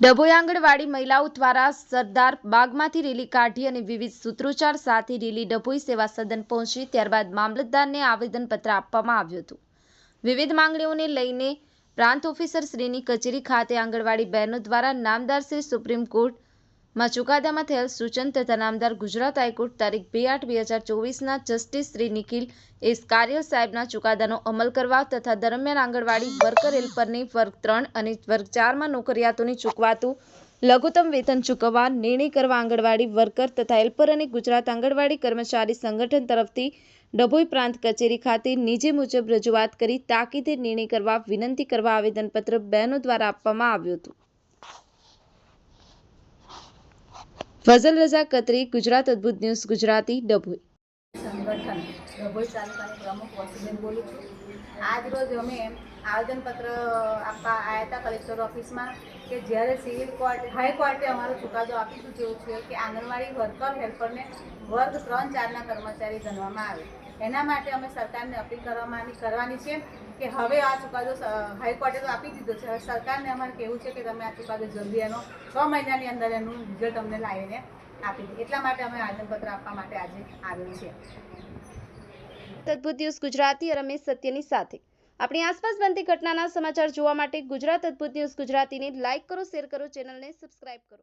ડભોઈ આંગણવાડી મહિલાઓ દ્વારા સરદાર બાગમાંથી રેલી કાઢી અને વિવિધ સૂત્રોચ્ચાર સાથે રેલી ડભોઈ સેવા સદન પહોંચી, ત્યારબાદ મામલતદારને આવેદનપત્ર આપવામાં આવ્યું હતું. વિવિધ માંગણીઓને લઈને પ્રાંત ઓફિસર શ્રીની કચેરી ખાતે આંગણવાડી બહેનો દ્વારા નામદાર શ્રી સુપ્રીમ કોર્ટમાં ચુકાદામાં થયેલ સૂચન તથા નામદાર ગુજરાત હાઈકોર્ટ તારીખ બે આઠ બે હજાર ચોવીસના જસ્ટિસ શ્રી નિખિલ એસ કાર્યલ સાહેબના ચુકાદાનો અમલ કરવા તથા દરમિયાન આંગણવાડી વર્કર હેલ્પરની વર્ગ ત્રણ અને વર્ગ ચારમાં નોકરિયાતોની ચૂકવાતું લઘુત્તમ વેતન ચૂકવવા નિર્ણય કરવા આંગણવાડી વર્કર તથા હેલ્પર અને ગુજરાત આંગણવાડી કર્મચારી સંગઠન તરફથી ડભોઈ પ્રાંત કચેરી ખાતે નીચે મુજબ રજૂઆત કરી તાકીદે નિર્ણય કરવા વિનંતી કરવા આવેદનપત્ર બહેનો દ્વારા આપવામાં આવ્યું હતું. ફઝલ રઝા કતરી ગુજરાત અદ્ભુત ન્યૂઝ ગુજરાતી ડભોઈ. સંગઠન ડભોઈ તાલુકાની પ્રમુખ વસુબેન બોલું છું. આજ રોજ અમે આવેદનપત્ર આપવા આવ્યા હતા કલેક્ટર ઓફિસમાં કે જ્યારે સિવિલ કોર્ટ હાઈકોર્ટે અમારો ચુકાદો આપી ચૂક્યો છે કે આંગણવાડી વર્કર, હેલ્પરને વર્ગ ત્રણ ચારના કર્મચારી ગણવામાં આવે. એના માટે અમે સરકારને અપીલ કરવામાં કરવાની છે કે હવે આ ચુકાદો હાઈકોર્ટે તો આપી દીધો છે. સરકારને અમારે કહેવું છે કે તમે આ ચુકાદો જલ્દી એનો છ મહિનાની અંદર એનું રિઝલ્ટ અમને લાવીને આપી એટલા માટે અમે આવેદનપત્ર આપવા માટે આજે આવ્યું છે તદ્ભુત ન્યૂઝ ગુજરાતી રમેશ સત્યની સાથે. આપણી આસપાસ બનતી ઘટનાના સમાચાર જોવા માટે ગુજરાત અદ્ભુત ન્યૂઝ ગુજરાતીને લાઇક કરો, શેર કરો, ચેનલને સબસ્ક્રાઇબ કરો.